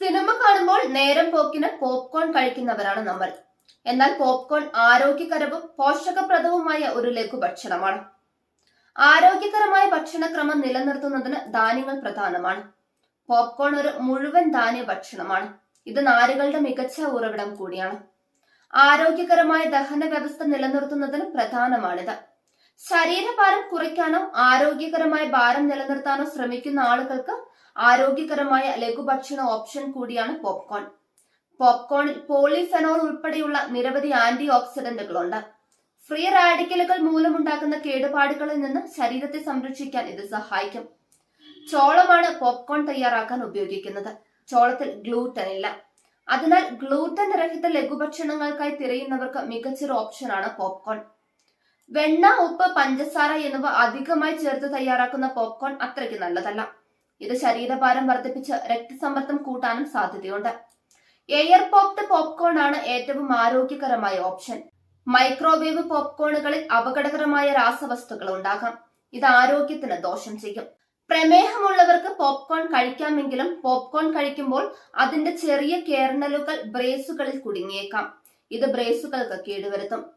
Cinema കാണുമ്പോൾ നേരം പോക്കിന് popcorn കഴിക്കുന്നവരാണ് നമ്മൾ. എന്നാൽ പോപ്കോൺ ആരോഗ്യകരവും പോഷകപ്രദവുമായ ഒരു ലഘുഭക്ഷണമാണ്. ആരോഗ്യകരമായ ഭക്ഷണക്രമം നിലനിർത്തുന്നതിന് ധാന്യങ്ങൾ പ്രധാനമാണ്. പോപ്കോൺ ഒരു മുഴുവൻ ധാന്യ ഭക്ഷണമാണ്. ഇത് നാരുകളുടെ മികച്ച ഉറവിടം കൂടിയാണ്. ആരോഗ്യകരമായ ദഹന വ്യവസ്ഥ നിലനിർത്തുന്നതിന് പ്രധാനമാണിത്. ശരീരഭാരം കുറയ്ക്കാനോ ആരോഗ്യകരമായ ഭാരം നിലനിർത്താനോ ശ്രമിക്കുന്ന ആളുകൾക്ക് ആരോഗ്യകരമായ ലഘുഭക്ഷണ ഓപ്ഷൻ കൂടിയാണ് പോപ്കോൺ. പോപ്കോണിൽ പോളിഫെനോൾ ഉൾപ്പെടെയുള്ള നിരവധി ആന്റി ഓക്സിഡന്റുകളുണ്ട് ഫ്രീ റാഡിക്കലുകൾ മൂലമുണ്ടാക്കുന്ന കേടുപാടുകളിൽ നിന്ന് ശരീരത്തെ സംരക്ഷിക്കാൻ ഇത് സഹായിക്കും. ചോളമാണ് പോപ്കോൺ തയ്യാറാക്കാൻ ഉപയോഗിക്കുന്നത്. ചോളത്തിൽ ഗ്ലൂട്ടൻ ഇല്ല. അതിനാൽ ഗ്ലൂട്ടൻ രഹിത ലഘുഭക്ഷണങ്ങൾക്കായി തിരയുന്നവർക്ക് മികച്ചൊരു ഓപ്ഷനാണ് പോപ്കോൺ. വെണ്ണ ഉപ്പ് പഞ്ചസാര എന്നിവ അധികമായി ചേർത്ത് തയ്യാറാക്കുന്ന പോപ്കോൺ അത്രയ്ക്ക് നല്ലതല്ല. ഇത് ശരീരഭാരം വർദ്ധിപ്പിച്ച് രക്തസമ്മർദ്ദം കൂട്ടാനും സാധ്യതയുണ്ട്. എയർ പോപ്ഡ് പോപ്കോൺ ആണ് ഏറ്റവും ആരോഗ്യകരമായ ഓപ്ഷൻ. മൈക്രോവേവ് പോപ്കോണുകളിൽ അപകടകരമായ രാസവസ്തുക്കൾ ഉണ്ടാകാം. ഇത് ആരോഗ്യത്തിന് ദോഷം ചെയ്യും. പ്രമേഹമുള്ളവർക്ക് പോപ്കോൺ കഴിക്കാമെങ്കിലും പോപ്കോൺ കഴിക്കുമ്പോൾ അതിന്റെ ചെറിയ കേർണലുകൾ ബ്രേസുകളിൽ കുടുങ്ങിയേക്കാം. ഇത് ബ്രേസുകൾക്ക് കേടുവരുത്തും.